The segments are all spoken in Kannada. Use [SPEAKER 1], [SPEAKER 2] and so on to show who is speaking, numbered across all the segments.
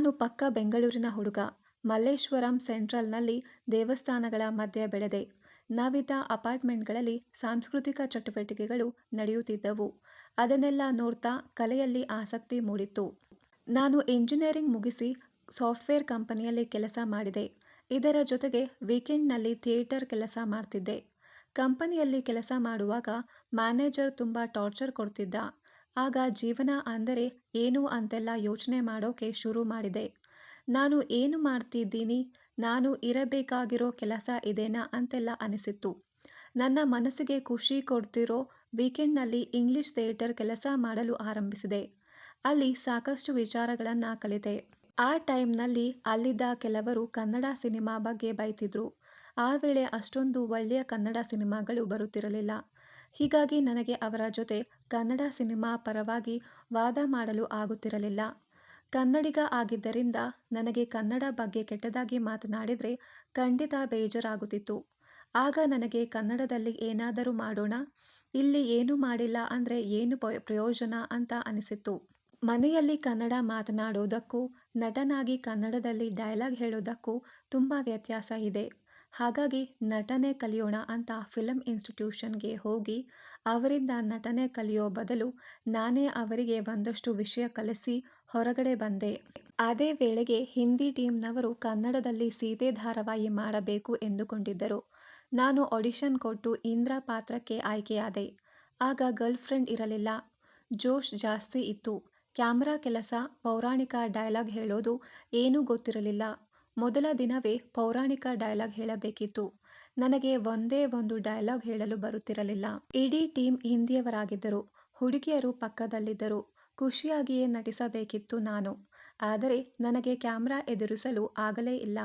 [SPEAKER 1] ನಾನು ಪಕ್ಕ ಬೆಂಗಳೂರಿನ ಹುಡುಗ. ಮಲ್ಲೇಶ್ವರಂ ಸೆಂಟ್ರಲ್ನಲ್ಲಿ ದೇವಸ್ಥಾನಗಳ ಮಧ್ಯೆ ಬೆಳೆದೆ. ನಾವಿದ್ದ ಅಪಾರ್ಟ್ಮೆಂಟ್ಗಳಲ್ಲಿ ಸಾಂಸ್ಕೃತಿಕ ಚಟುವಟಿಕೆಗಳು ನಡೆಯುತ್ತಿದ್ದವು. ಅದನ್ನೆಲ್ಲ ನೋಡ್ತಾ ಕಲೆಯಲ್ಲಿ ಆಸಕ್ತಿ ಮೂಡಿತ್ತು. ನಾನು ಇಂಜಿನಿಯರಿಂಗ್ ಮುಗಿಸಿ ಸಾಫ್ಟ್ವೇರ್ ಕಂಪನಿಯಲ್ಲಿ ಕೆಲಸ ಮಾಡಿದೆ. ಇದರ ಜೊತೆಗೆ ವೀಕೆಂಡ್ನಲ್ಲಿ ಥಿಯೇಟರ್ ಕೆಲಸ ಮಾಡ್ತಿದ್ದೆ. ಕಂಪನಿಯಲ್ಲಿ ಕೆಲಸ ಮಾಡುವಾಗ ಮ್ಯಾನೇಜರ್ ತುಂಬ ಟಾರ್ಚರ್ ಕೊಡ್ತಿದ್ದ. ಆಗ ಜೀವನ ಅಂದರೆ ಏನು ಅಂತೆಲ್ಲ ಯೋಚನೆ ಮಾಡೋಕೆ ಶುರು ಮಾಡಿದೆ. ನಾನು ಏನು ಮಾಡ್ತಿದ್ದೀನಿ? ನಾನು ಇರಬೇಕಾಗಿರೋ ಕೆಲಸ ಇದೇನಾ? ಅಂತೆಲ್ಲ ಅನಿಸಿತ್ತು. ನನ್ನ ಮನಸ್ಸಿಗೆ ಖುಷಿ ಕೊಡ್ತಿರೋ ವೀಕೆಂಡ್ನಲ್ಲಿ ಇಂಗ್ಲಿಷ್ ಥಿಯೇಟರ್ ಕೆಲಸ ಮಾಡಲು ಆರಂಭಿಸಿದೆ. ಅಲ್ಲಿ ಸಾಕಷ್ಟು ವಿಚಾರಗಳನ್ನು ಕಲಿತೆ. ಆ ಟೈಮ್ನಲ್ಲಿ ಅಲ್ಲಿದ್ದ ಕೆಲವರು ಕನ್ನಡ ಸಿನಿಮಾ ಬಗ್ಗೆ ಬೈತಿದ್ರು. ಆ ವೇಳೆ ಅಷ್ಟೊಂದು ಒಳ್ಳೆಯ ಕನ್ನಡ ಸಿನಿಮಾಗಳು ಬರುತ್ತಿರಲಿಲ್ಲ. ಹೀಗಾಗಿ ನನಗೆ ಅವರ ಜೊತೆ ಕನ್ನಡ ಸಿನಿಮಾ ಪರವಾಗಿ ವಾದ ಮಾಡಲು ಆಗುತ್ತಿರಲಿಲ್ಲ. ಕನ್ನಡಿಗ ಆಗಿದ್ದರಿಂದ ನನಗೆ ಕನ್ನಡ ಬಗ್ಗೆ ಕೆಟ್ಟದಾಗಿ ಮಾತನಾಡಿದರೆ ಖಂಡಿತ ಬೇಜಾರಾಗುತ್ತಿತ್ತು. ಆಗ ನನಗೆ ಕನ್ನಡದಲ್ಲಿ ಏನಾದರೂ ಮಾಡೋಣ, ಇಲ್ಲಿ ಏನು ಮಾಡಿಲ್ಲ ಅಂದರೆ ಏನು ಪ್ರಯೋಜನ ಅಂತ ಅನಿಸಿತ್ತು. ಮನೆಯಲ್ಲಿ ಕನ್ನಡ ಮಾತನಾಡೋದಕ್ಕೂ, ನಟನಾಗಿ ಕನ್ನಡದಲ್ಲಿ ಡೈಲಾಗ್ ಹೇಳೋದಕ್ಕೂ ತುಂಬ ವ್ಯತ್ಯಾಸ ಇದೆ. ಹಾಗಾಗಿ ನಟನೆ ಕಲಿಯೋಣ ಅಂತ ಫಿಲಂ ಇನ್ಸ್ಟಿಟ್ಯೂಷನ್ಗೆ ಹೋಗಿ ಅವರಿಂದ ನಟನೆ ಕಲಿಯೋ ಬದಲು ನಾನೇ ಅವರಿಗೆ ಒಂದಷ್ಟು ವಿಷಯ ಕಲಿಸಿ ಹೊರಗಡೆ ಬಂದೆ. ಅದೇ ವೇಳೆಗೆ ಹಿಂದಿ ಟೀಮ್ನವರು ಕನ್ನಡದಲ್ಲಿ ಸೀತೆ ಧಾರಾವಾಹಿ ಮಾಡಬೇಕು ಎಂದುಕೊಂಡಿದ್ದರು. ನಾನು ಆಡಿಷನ್ ಕೊಟ್ಟು ಇಂದ್ರ ಪಾತ್ರಕ್ಕೆ ಆಯ್ಕೆಯಾದೆ. ಆಗ ಗರ್ಲ್ ಫ್ರೆಂಡ್ ಇರಲಿಲ್ಲ. ಜೋಶ್ ಜಾಸ್ತಿ ಇತ್ತು. ಕ್ಯಾಮ್ರಾ ಕೆಲಸ, ಪೌರಾಣಿಕ ಡೈಲಾಗ್ ಹೇಳೋದು ಏನೂ ಗೊತ್ತಿರಲಿಲ್ಲ. ಮೊದಲ ದಿನವೇ ಪೌರಾಣಿಕ ಡೈಲಾಗ್ ಹೇಳಬೇಕಿತ್ತು. ನನಗೆ ಒಂದೇ ಒಂದು ಡೈಲಾಗ್ ಹೇಳಲು ಬರುತ್ತಿರಲಿಲ್ಲ. ಇಡೀ ಟೀಮ್ ಹಿಂದಿಯವರಾಗಿದ್ದರು. ಹುಡುಗಿಯರು ಪಕ್ಕದಲ್ಲಿದ್ದರು. ಖುಷಿಯಾಗಿಯೇ ನಟಿಸಬೇಕಿತ್ತು ನಾನು. ಆದರೆ ನನಗೆ ಕ್ಯಾಮ್ರಾ ಎದುರಿಸಲು ಆಗಲೇ ಇಲ್ಲ.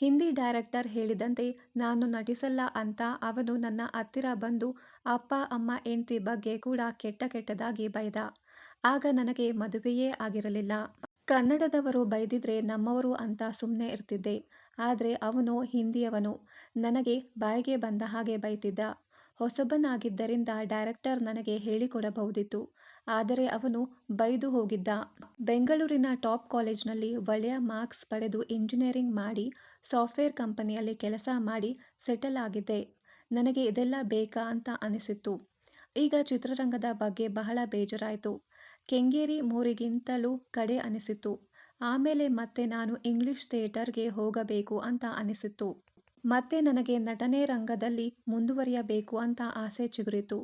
[SPEAKER 1] ಹಿಂದಿ ಡೈರೆಕ್ಟರ್ ಹೇಳಿದಂತೆ ನಾನು ನಟಿಸಲ್ಲ ಅಂತ ಅವನು ನನ್ನ ಹತ್ತಿರ ಬಂದು ಅಪ್ಪ, ಅಮ್ಮ, ಹೆಂಡ್ತಿ ಬಗ್ಗೆ ಕೂಡ ಕೆಟ್ಟ ಕೆಟ್ಟದಾಗಿ ಬೈದ. ಆಗ ನನಗೆ ಮದುವೆಯೇ ಆಗಿರಲಿಲ್ಲ. ಕನ್ನಡದವರು ಬೈದಿದ್ರೆ ನಮ್ಮವರು ಅಂತ ಸುಮ್ಮನೆ ಇರ್ತಿದ್ದೆ. ಆದರೆ ಅವನು ಹಿಂದಿಯವನು. ನನಗೆ ಬಾಯಿಗೆ ಬಂದ ಹಾಗೆ ಬೈತಿದ್ದ. ಹೊಸಬನಾಗಿದ್ದರಿಂದ ಡೈರೆಕ್ಟರ್ ನನಗೆ ಹೇಳಿಕೊಡಬಹುದಿತ್ತು. ಆದರೆ ಅವನು ಬೈದು ಹೋಗಿದ್ದ. ಬೆಂಗಳೂರಿನ ಟಾಪ್ ಕಾಲೇಜ್ನಲ್ಲಿ ಒಳ್ಳೆಯ ಮಾರ್ಕ್ಸ್ ಪಡೆದು ಇಂಜಿನಿಯರಿಂಗ್ ಮಾಡಿ ಸಾಫ್ಟ್ವೇರ್ ಕಂಪನಿಯಲ್ಲಿ ಕೆಲಸ ಮಾಡಿ ಸೆಟಲ್ ಆಗಿದ್ದೆ. ನನಗೆ ಇದೆಲ್ಲ ಬೇಕಾ ಅಂತ ಅನಿಸಿತ್ತು. ಈಗ ಚಿತ್ರರಂಗದ ಬಗ್ಗೆ ಬಹಳ ಬೇಜಾರಾಯಿತು. ಕೆಂಗೇರಿ ಮೂರಿಗಿಂತಲೂ ಕಡೆ ಅನಿಸಿತು. ಆಮೇಲೆ ಮತ್ತೆ ನಾನು ಇಂಗ್ಲಿಷ್ ಥಿಯೇಟರ್ಗೆ ಹೋಗಬೇಕು ಅಂತ ಅನಿಸಿತು. ಮತ್ತೆ ನನಗೆ ನಟನೆ ರಂಗದಲ್ಲಿ ಮುಂದುವರಿಯಬೇಕು ಅಂತ ಆಸೆ ಚಿಗುರಿತು.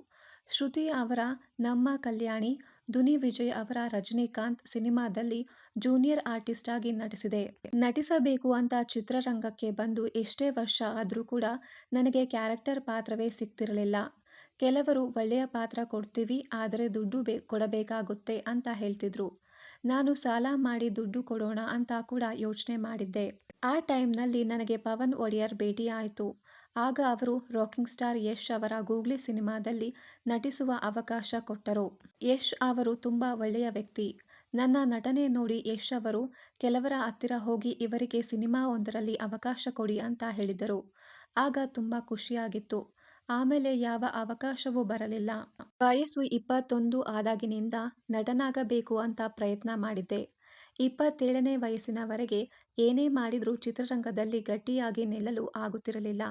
[SPEAKER 1] ಶ್ರುತಿ ಅವರ ನಮ್ಮ ಕಲ್ಯಾಣಿ, ದುನಿ ವಿಜಯ್ ಅವರ ರಜನಿಕಾಂತ್ ಸಿನಿಮಾದಲ್ಲಿ ಜೂನಿಯರ್ ಆರ್ಟಿಸ್ಟ್ ಆಗಿ ನಟಿಸಿದೆ. ನಟಿಸಬೇಕು ಅಂತ ಚಿತ್ರರಂಗಕ್ಕೆ ಬಂದು ಎಷ್ಟೇ ವರ್ಷ ಆದರೂ ಕೂಡ ನನಗೆ ಕ್ಯಾರೆಕ್ಟರ್ ಪಾತ್ರವೇ ಸಿಗ್ತಿರಲಿಲ್ಲ. ಕೆಲವರು ಒಳ್ಳೆಯ ಪಾತ್ರ ಕೊಡ್ತೀವಿ, ಆದರೆ ದುಡ್ಡು ಬೇ, ಕೊಡಬೇಕಾಗುತ್ತೆ ಅಂತ ಹೇಳ್ತಿದ್ರು. ನಾನು ಸಾಲ ಮಾಡಿ ದುಡ್ಡು ಕೊಡೋಣ ಅಂತ ಕೂಡ ಯೋಚನೆ ಮಾಡಿದ್ದೆ. ಆ ಟೈಮ್ನಲ್ಲಿ ನನಗೆ ಪವನ್ ಒಡೆಯರ್ ಭೇಟಿಯಾಯಿತು. ಆಗ ಅವರು ರಾಕಿಂಗ್ ಸ್ಟಾರ್ ಯಶ್ ಅವರ ಗೂಗ್ಲಿ ಸಿನಿಮಾದಲ್ಲಿ ನಟಿಸುವ ಅವಕಾಶ ಕೊಟ್ಟರು. ಯಶ್ ಅವರು ತುಂಬ ಒಳ್ಳೆಯ ವ್ಯಕ್ತಿ. ನನ್ನ ನಟನೆ ನೋಡಿ ಯಶ್ ಅವರು ಕೆಲವರ ಹತ್ತಿರ ಹೋಗಿ ಇವರಿಗೆ ಸಿನಿಮಾ ಒಂದರಲ್ಲಿ ಅವಕಾಶ ಕೊಡಿ ಅಂತ ಹೇಳಿದರು. ಆಗ ತುಂಬ ಖುಷಿಯಾಗಿತ್ತು. ಆಮೇಲೆ ಯಾವ ಅವಕಾಶವೂ ಬರಲಿಲ್ಲ. ವಯಸ್ಸು ಇಪ್ಪತ್ತೊಂದು ಆದಾಗಿನಿಂದ ನಟನಾಗಬೇಕು ಅಂತ ಪ್ರಯತ್ನ ಮಾಡಿದ್ದೆ. ಇಪ್ಪತ್ತೇಳನೇ ವಯಸ್ಸಿನವರೆಗೆ ಏನೇ ಮಾಡಿದರೂ ಚಿತ್ರರಂಗದಲ್ಲಿ ಗಟ್ಟಿಯಾಗಿ ನಿಲ್ಲಲು ಆಗುತ್ತಿರಲಿಲ್ಲ.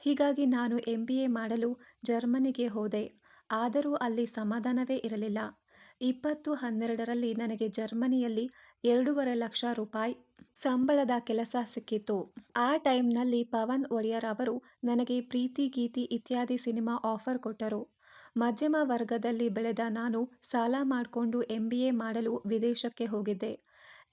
[SPEAKER 1] ಹೀಗಾಗಿ ನಾನು ಎಂ ಎ ಮಾಡಲು ಜರ್ಮನಿಗೆ ಹೋದೆ. ಆದರೂ ಅಲ್ಲಿ ಸಮಾಧಾನವೇ ಇರಲಿಲ್ಲ. ಇಪ್ಪತ್ತು ಹನ್ನೆರಡರಲ್ಲಿ ನನಗೆ ಜರ್ಮನಿಯಲ್ಲಿ ಎರಡೂವರೆ ಲಕ್ಷ ರೂಪಾಯಿ ಸಂಬಳದ ಕೆಲಸ ಸಿಕ್ಕಿತು. ಆ ಟೈಮ್ನಲ್ಲಿ ಪವನ್ ಒಡೆಯರ್ ಅವರು ನನಗೆ ಪ್ರೀತಿ, ಗೀತಿ ಇತ್ಯಾದಿ ಸಿನಿಮಾ ಆಫರ್ ಕೊಟ್ಟರು. ಮಧ್ಯಮ ವರ್ಗದಲ್ಲಿ ಬೆಳೆದ ನಾನು ಸಾಲ ಮಾಡಿಕೊಂಡು ಎಂ ಬಿ ಎ ಮಾಡಲು ವಿದೇಶಕ್ಕೆ ಹೋಗಿದ್ದೆ.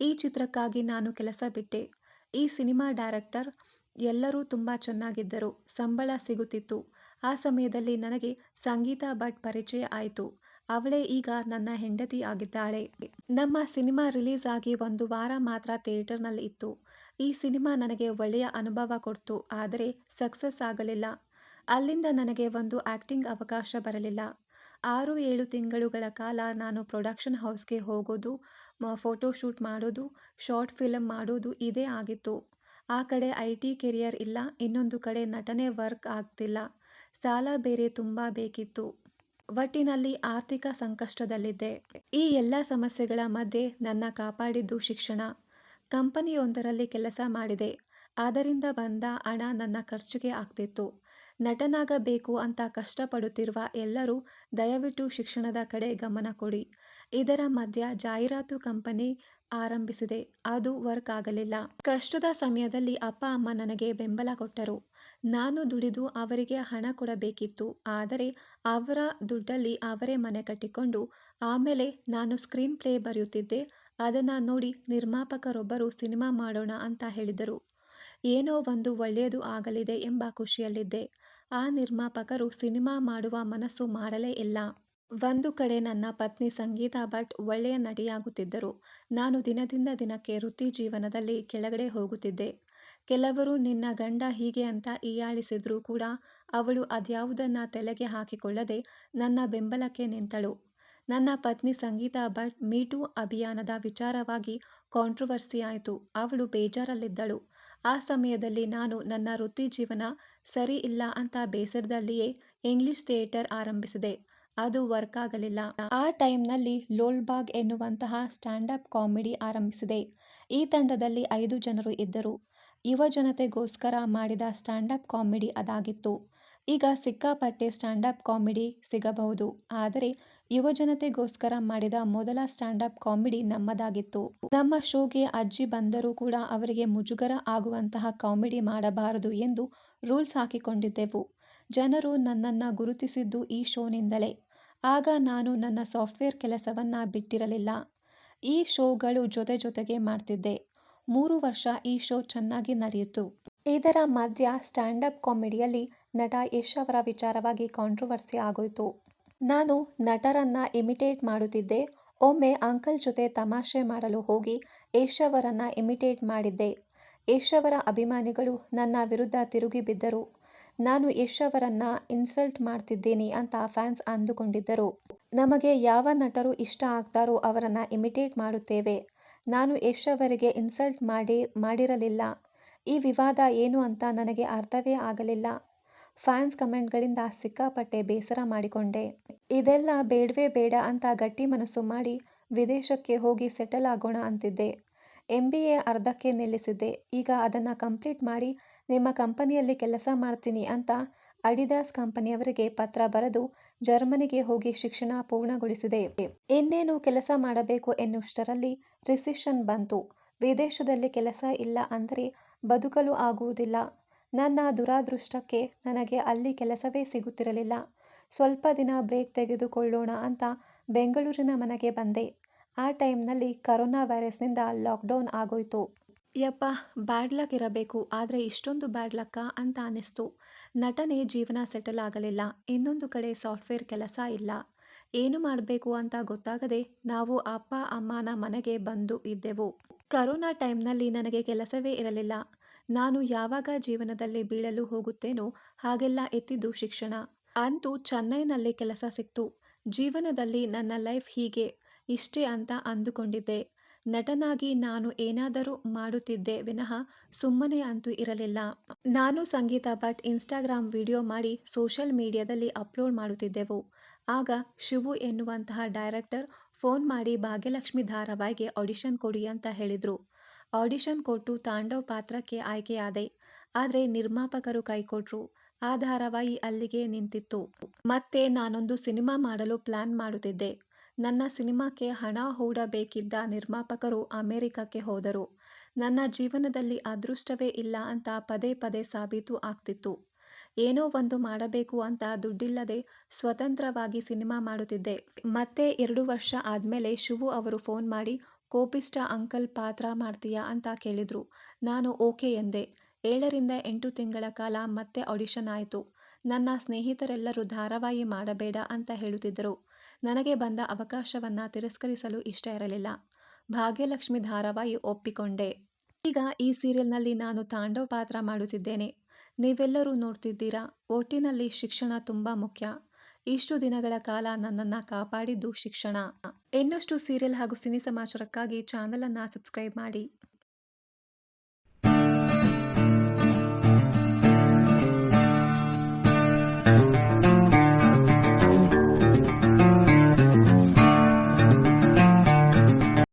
[SPEAKER 1] ಈ ಚಿತ್ರಕ್ಕಾಗಿ ನಾನು ಕೆಲಸ ಬಿಟ್ಟೆ. ಈ ಸಿನಿಮಾ ಡೈರೆಕ್ಟರ್ ಎಲ್ಲರೂ ತುಂಬ ಚೆನ್ನಾಗಿದ್ದರು. ಸಂಬಳ ಸಿಗುತ್ತಿತ್ತು. ಆ ಸಮಯದಲ್ಲಿ ನನಗೆ ಸಂಗೀತಾ ಭಟ್ ಪರಿಚಯ ಆಯಿತು. ಅವಳೇ ಈಗ ನನ್ನ ಹೆಂಡತಿ ಆಗಿದ್ದಾಳೆ. ನಮ್ಮ ಸಿನಿಮಾ ರಿಲೀಸ್ ಆಗಿ ಒಂದು ವಾರ ಮಾತ್ರ ಥಿಯೇಟರ್ನಲ್ಲಿ ಇತ್ತು. ಈ ಸಿನಿಮಾ ನನಗೆ ಒಳ್ಳೆಯ ಅನುಭವ ಕೊಡ್ತು, ಆದರೆ ಸಕ್ಸಸ್ ಆಗಲಿಲ್ಲ. ಅಲ್ಲಿಂದ ನನಗೆ ಒಂದು ಆ್ಯಕ್ಟಿಂಗ್ ಅವಕಾಶ ಬರಲಿಲ್ಲ. ಆರು ಏಳು ತಿಂಗಳುಗಳ ಕಾಲ ನಾನು ಪ್ರೊಡಕ್ಷನ್ ಹೌಸ್ಗೆ ಹೋಗೋದು ಫೋಟೋಶೂಟ್ ಮಾಡೋದು, ಶಾರ್ಟ್ ಫಿಲಮ್ ಮಾಡೋದು ಇದೇ ಆಗಿತ್ತು. ಆ ಕಡೆ ಐ ಟಿ ಕೆರಿಯರ್ ಇಲ್ಲ, ಇನ್ನೊಂದು ಕಡೆ ನಟನೆ ವರ್ಕ್ ಆಗ್ತಿಲ್ಲ. ಸಾಲ ಬೇರೆ ತುಂಬ ಬೇಕಿತ್ತು. ಒಟ್ಟಿನಲ್ಲಿ ಆರ್ಥಿಕ ಸಂಕಷ್ಟದಲ್ಲಿದ್ದೆ. ಈ ಎಲ್ಲ ಸಮಸ್ಯೆಗಳ ಮಧ್ಯೆ ನನ್ನ ಕಾಪಾಡಿದ್ದು ಶಿಕ್ಷಣ. ಕಂಪನಿಯೊಂದರಲ್ಲಿ ಕೆಲಸ ಮಾಡಿದೆ. ಅದರಿಂದ ಬಂದ ಹಣ ನನ್ನ ಖರ್ಚಿಗೆ ಆಗ್ತಿತ್ತು. ನಟನಾಗಬೇಕು ಅಂತ ಕಷ್ಟಪಡುತ್ತಿರುವ ಎಲ್ಲರೂ ದಯವಿಟ್ಟು ಶಿಕ್ಷಣದ ಕಡೆ ಗಮನ ಕೊಡಿ. ಇದರ ಮಧ್ಯ ಜಾಹೀರಾತು ಕಂಪನಿ ಆರಂಭಿಸಿದೆ. ಅದು ವರ್ಕ್ ಆಗಲಿಲ್ಲ. ಕಷ್ಟದ ಸಮಯದಲ್ಲಿ ಅಪ್ಪ, ಅಮ್ಮ ನನಗೆ ಬೆಂಬಲ ಕೊಟ್ಟರು. ನಾನು ದುಡಿದು ಅವರಿಗೆ ಹಣ ಕೊಡಬೇಕಿತ್ತು. ಆದರೆ ಅವರ ದುಡ್ಡಲ್ಲಿ ಅವರೇ ಮನೆ ಕಟ್ಟಿಕೊಂಡು ಆಮೇಲೆ ನಾನು ಸ್ಕ್ರೀನ್ ಪ್ಲೇ ಬರೆಯುತ್ತಿದ್ದೆ. ಅದನ್ನು ನೋಡಿ ನಿರ್ಮಾಪಕರೊಬ್ಬರು ಸಿನಿಮಾ ಮಾಡೋಣ ಅಂತ ಹೇಳಿದರು. ಏನೋ ಒಂದು ಒಳ್ಳೆಯದು ಆಗಲಿದೆ ಎಂಬ ಖುಷಿಯಲ್ಲಿದ್ದೆ. ಆ ನಿರ್ಮಾಪಕರು ಸಿನಿಮಾ ಮಾಡುವ ಮನಸ್ಸು ಮಾಡಲೇ ಇಲ್ಲ. ಒಂದು ಕಡೆ ನನ್ನ ಪತ್ನಿ ಸಂಗೀತಾ ಭಟ್ ಒಳ್ಳೆಯ ನಟಿಯಾಗುತ್ತಿದ್ದರು. ನಾನು ದಿನದಿಂದ ದಿನಕ್ಕೆ ವೃತ್ತಿ ಜೀವನದಲ್ಲಿ ಕೆಳಗಡೆ ಹೋಗುತ್ತಿದ್ದೆ. ಕೆಲವರು ನಿನ್ನ ಗಂಡ ಹೀಗೆ ಅಂತ ಹೀಯಾಳಿಸಿದ್ರೂ ಕೂಡ ಅವಳು ಅದ್ಯಾವುದನ್ನ ತಲೆಗೆ ಹಾಕಿಕೊಳ್ಳದೆ ನನ್ನ ಬೆಂಬಲಕ್ಕೆ ನಿಂತಳು. ನನ್ನ ಪತ್ನಿ ಸಂಗೀತಾ ಭಟ್ ಮೀಟೂ ಅಭಿಯಾನದ ವಿಚಾರವಾಗಿ ಕಾಂಟ್ರವರ್ಸಿ ಆಯಿತು. ಅವಳು ಬೇಜಾರಲ್ಲಿದ್ದಳು. ಆ ಸಮಯದಲ್ಲಿ ನಾನು ನನ್ನ ವೃತ್ತಿ ಜೀವನ ಸರಿ ಇಲ್ಲ ಅಂತ ಬೇಸರದಲ್ಲಿಯೇ ಇಂಗ್ಲಿಷ್ ಥಿಯೇಟರ್ ಆರಂಭಿಸಿದೆ. ಅದು ವರ್ಕ್ ಆಗಲಿಲ್ಲ. ಆ ಟೈಮ್ನಲ್ಲಿ ಲೋಲ್ಬಾಗ್ ಎನ್ನುವಂತಹ ಸ್ಟ್ಯಾಂಡಪ್ ಕಾಮಿಡಿ ಆರಂಭಿಸಿದೆ. ಈ ತಂಡದಲ್ಲಿ ಐದು ಜನರು ಇದ್ದರು. ಯುವ ಜನತೆಗೋಸ್ಕರ ಮಾಡಿದ ಸ್ಟ್ಯಾಂಡಪ್ ಕಾಮಿಡಿ ಅದಾಗಿತ್ತು. ಈಗ ಸಿಕ್ಕಾಪಟ್ಟೆ ಸ್ಟ್ಯಾಂಡಪ್ ಕಾಮಿಡಿ ಸಿಗಬಹುದು. ಆದರೆ ಯುವ ಜನತೆಗೋಸ್ಕರ ಮಾಡಿದ ಮೊದಲ ಸ್ಟ್ಯಾಂಡಪ್ ಕಾಮಿಡಿ ನಮ್ಮದಾಗಿತ್ತು. ನಮ್ಮ ಶೋಗೆ ಅಜ್ಜಿ ಬಂದರೂ ಕೂಡ ಅವರಿಗೆ ಮುಜುಗರ ಆಗುವಂತಹ ಕಾಮಿಡಿ ಮಾಡಬಾರದು ಎಂದು ರೂಲ್ಸ್ ಹಾಕಿಕೊಂಡಿದ್ದೆವು. ಜನರು ನನ್ನನ್ನು ಗುರುತಿಸಿದ್ದು ಈ ಶೋನಿಂದಲೇ. ಆಗ ನಾನು ನನ್ನ ಸಾಫ್ಟ್ವೇರ್ ಕೆಲಸವನ್ನ ಬಿಟ್ಟಿರಲಿಲ್ಲ. ಈ ಶೋಗಳು ಜೊತೆ ಜೊತೆಗೆ ಮಾಡ್ತಿದ್ದೆ. ಮೂರು ವರ್ಷ ಈ ಶೋ ಚೆನ್ನಾಗಿ ನಡೆಯಿತು ಇದರ ಮಧ್ಯ ಸ್ಟ್ಯಾಂಡಪ್ ಕಾಮಿಡಿಯಲ್ಲಿ ನಟ ಯಶ್ ಅವರ ವಿಚಾರವಾಗಿ ಕಾಂಟ್ರವರ್ಸಿ ಆಗೋಯ್ತು. ನಾನು ನಟರನ್ನ ಇಮಿಟೇಟ್ ಮಾಡುತ್ತಿದ್ದೆ. ಒಮ್ಮೆ ಅಂಕಲ್ ಜೊತೆ ತಮಾಷೆ ಮಾಡಲು ಹೋಗಿ ಯಶ್ ಅವರನ್ನ ಇಮಿಟೇಟ್ ಮಾಡಿದ್ದೆ. ಯಶ್ ಅವರ ಅಭಿಮಾನಿಗಳು ನನ್ನ ವಿರುದ್ಧ ತಿರುಗಿ ಬಿದ್ದರು. ನಾನು ಯಶ್ ಅವರನ್ನ ಇನ್ಸಲ್ಟ್ ಮಾಡ್ತಿದ್ದೀನಿ ಅಂತ ಫ್ಯಾನ್ಸ್ ಅಂದುಕೊಂಡಿದ್ದರು. ನಮಗೆ ಯಾವ ನಟರು ಇಷ್ಟ ಆಗ್ತಾರೋ ಅವರನ್ನ ಇಮಿಟೇಟ್ ಮಾಡುತ್ತೇವೆ. ನಾನು ಯಶ್ ಅವರಿಗೆ ಇನ್ಸಲ್ಟ್ ಮಾಡಿ, ಮಾಡಿರಲಿಲ್ಲ. ಈ ವಿವಾದ ಏನು ಅಂತ ನನಗೆ ಅರ್ಥವೇ ಆಗಲಿಲ್ಲ. ಫ್ಯಾನ್ಸ್ ಕಮೆಂಟ್ಗಳಿಂದ ಸಿಕ್ಕಾಪಟ್ಟೆ ಬೇಸರ ಮಾಡಿಕೊಂಡೆ. ಇದೆಲ್ಲ ಬೇಡವೇ ಬೇಡ ಅಂತ ಗಟ್ಟಿ ಮನಸ್ಸು ಮಾಡಿ ವಿದೇಶಕ್ಕೆ ಹೋಗಿ ಸೆಟಲ್ ಆಗೋಣ ಅಂತಿದ್ದೆ. ಎಂ ಬಿ ಎ ಅರ್ಧಕ್ಕೆ ನಿಲ್ಲಿಸಿದ್ದೆ. ಈಗ ಅದನ್ನು ಕಂಪ್ಲೀಟ್ ಮಾಡಿ ನಿಮ್ಮ ಕಂಪನಿಯಲ್ಲಿ ಕೆಲಸ ಮಾಡ್ತೀನಿ ಅಂತ ಅಡಿದಾಸ್ ಕಂಪನಿಯವರಿಗೆ ಪತ್ರ ಬರೆದು ಜರ್ಮನಿಗೆ ಹೋಗಿ ಶಿಕ್ಷಣ ಪೂರ್ಣಗೊಳಿಸಿದೆ. ಇನ್ನೇನು ಕೆಲಸ ಮಾಡಬೇಕು ಎನ್ನುವಷ್ಟರಲ್ಲಿ ರಿಸಿಷನ್ ಬಂತು. ವಿದೇಶದಲ್ಲಿ ಕೆಲಸ ಇಲ್ಲ ಅಂದರೆ ಬದುಕಲು ಆಗುವುದಿಲ್ಲ. ನನ್ನ ದುರಾದೃಷ್ಟಕ್ಕೆ ನನಗೆ ಅಲ್ಲಿ ಕೆಲಸವೇ ಸಿಗುತ್ತಿರಲಿಲ್ಲ. ಸ್ವಲ್ಪ ದಿನ ಬ್ರೇಕ್ ತೆಗೆದುಕೊಳ್ಳೋಣ ಅಂತ ಬೆಂಗಳೂರಿನ ಮನೆಗೆ ಬಂದೆ. ಆ ಟೈಮ್ನಲ್ಲಿ ಕರೋನಾ ವೈರಸ್ನಿಂದ ಲಾಕ್ಡೌನ್ ಆಗೋಯ್ತು. ಯಪ್ಪ, ಬ್ಯಾಡ್ ಲಕ್ ಇರಬೇಕು. ಆದರೆ ಇಷ್ಟೊಂದು ಬ್ಯಾಡ್ ಲಕ್ಕ ಅಂತ ಅನ್ನಿಸ್ತು. ನಟನೆ ಜೀವನ ಸೆಟಲ್ ಆಗಲಿಲ್ಲ. ಇನ್ನೊಂದು ಕಡೆ ಸಾಫ್ಟ್ವೇರ್ ಕೆಲಸ ಇಲ್ಲ. ಏನು ಮಾಡಬೇಕು ಅಂತ ಗೊತ್ತಾಗದೆ ನಾವು ಅಪ್ಪ, ಅಮ್ಮನ ಮನೆಗೆ ಬಂದು ಇದ್ದೆವು. ಕರೋನಾ ಟೈಮ್ನಲ್ಲಿ ನನಗೆ ಕೆಲಸವೇ ಇರಲಿಲ್ಲ. ನಾನು ಯಾವಾಗ ಜೀವನದಲ್ಲಿ ಬೀಳಲು ಹೋಗುತ್ತೇನೋ ಹಾಗೆಲ್ಲ ಎತ್ತಿದ್ದು ಶಿಕ್ಷಣ. ಅಂತೂ ಚೆನ್ನೈನಲ್ಲಿ ಕೆಲಸ ಸಿಕ್ತು. ಜೀವನದಲ್ಲಿ ನನ್ನ ಲೈಫ್ ಹೀಗೆ, ಇಷ್ಟೇ ಅಂತ ಅಂದುಕೊಂಡಿದ್ದೆ. ನಟನಾಗಿ ನಾನು ಏನಾದರೂ ಮಾಡುತ್ತಿದ್ದೆ ವಿನಃ ಸುಮ್ಮನೆ ಅಂತೂ ಇರಲಿಲ್ಲ. ನಾನು ಸಂಗೀತ ಭಟ್ ಇನ್ಸ್ಟಾಗ್ರಾಮ್ ವಿಡಿಯೋ ಮಾಡಿ ಸೋಷಲ್ ಮೀಡಿಯಾದಲ್ಲಿ ಅಪ್ಲೋಡ್ ಮಾಡುತ್ತಿದ್ದೆವು. ಆಗ ಶಿವು ಎನ್ನುವಂತಹ ಡೈರೆಕ್ಟರ್ ಫೋನ್ ಮಾಡಿ ಭಾಗ್ಯಲಕ್ಷ್ಮಿ ಧಾರಾವಾಹಿಗೆ ಆಡಿಷನ್ ಕೊಡಿ ಅಂತ ಹೇಳಿದರು. ಆಡಿಷನ್ ಕೊಟ್ಟು ತಾಂಡವ್ ಪಾತ್ರಕ್ಕೆ ಆಯ್ಕೆಯಾದೆ. ಆದರೆ ನಿರ್ಮಾಪಕರು ಕೈಕೊಟ್ರು. ಆ ಧಾರಾವಾಹಿ ಅಲ್ಲಿಗೆ ನಿಂತಿತ್ತು. ಮತ್ತೆ ನಾನೊಂದು ಸಿನಿಮಾ ಮಾಡಲು ಪ್ಲಾನ್ ಮಾಡುತ್ತಿದ್ದೆ. ನನ್ನ ಸಿನಿಮಾಕ್ಕೆ ಹಣ ಹೂಡಬೇಕಿದ್ದ ನಿರ್ಮಾಪಕರು ಅಮೆರಿಕಕ್ಕೆ ಹೋದರು. ನನ್ನ ಜೀವನದಲ್ಲಿ ಅದೃಷ್ಟವೇ ಇಲ್ಲ ಅಂತ ಪದೇ ಪದೇ ಸಾಬೀತು ಆಗ್ತಿತ್ತು. ಏನೋ ಒಂದು ಮಾಡಬೇಕು ಅಂತ ದುಡ್ಡಿಲ್ಲದೆ ಸ್ವತಂತ್ರವಾಗಿ ಸಿನಿಮಾ ಮಾಡುತ್ತಿದ್ದೆ. ಮತ್ತೆ ಎರಡು ವರ್ಷ ಆದಮೇಲೆ ಶಿವು ಅವರು ಫೋನ್ ಮಾಡಿ, ಕೋಪಿಷ್ಟ ಅಂಕಲ್ ಪಾತ್ರ ಮಾಡ್ತೀಯಾ? ಅಂತ ಕೇಳಿದರು. ನಾನು ಓಕೆ ಎಂದೆ. ಏಳರಿಂದ ಎಂಟು ತಿಂಗಳ ಕಾಲ ಮತ್ತೆ ಆಡಿಷನ್ ಆಯಿತು. ನನ್ನ ಸ್ನೇಹಿತರೆಲ್ಲರೂ ಧಾರಾವಾಹಿ ಮಾಡಬೇಡ ಅಂತ ಹೇಳುತ್ತಿದ್ದರು. ನನಗೆ ಬಂದ ಅವಕಾಶವನ್ನು ತಿರಸ್ಕರಿಸಲು ಇಷ್ಟ ಇರಲಿಲ್ಲ. ಭಾಗ್ಯಲಕ್ಷ್ಮಿ ಧಾರಾವಾಹಿ ಒಪ್ಪಿಕೊಂಡೆ. ಈಗ ಈ ಸೀರಿಯಲ್ನಲ್ಲಿ ನಾನು ತಾಂಡವ ಪಾತ್ರ ಮಾಡುತ್ತಿದ್ದೇನೆ. ನೀವೆಲ್ಲರೂ ನೋಡ್ತಿದ್ದೀರಾ, ಒಟ್ಟಿನಲ್ಲಿ ಶಿಕ್ಷಣ ತುಂಬ ಮುಖ್ಯ. ಇಷ್ಟು ದಿನಗಳ ಕಾಲ ನನ್ನನ್ನು ಕಾಪಾಡಿದ್ದು ಶಿಕ್ಷಣ. ಇನ್ನಷ್ಟು ಸೀರಿಯಲ್ ಹಾಗೂ ಸಿನಿ ಸಮಾಚಾರಕ್ಕಾಗಿ ಚಾನಲನ್ನು ಸಬ್ಸ್ಕ್ರೈಬ್ ಮಾಡಿ.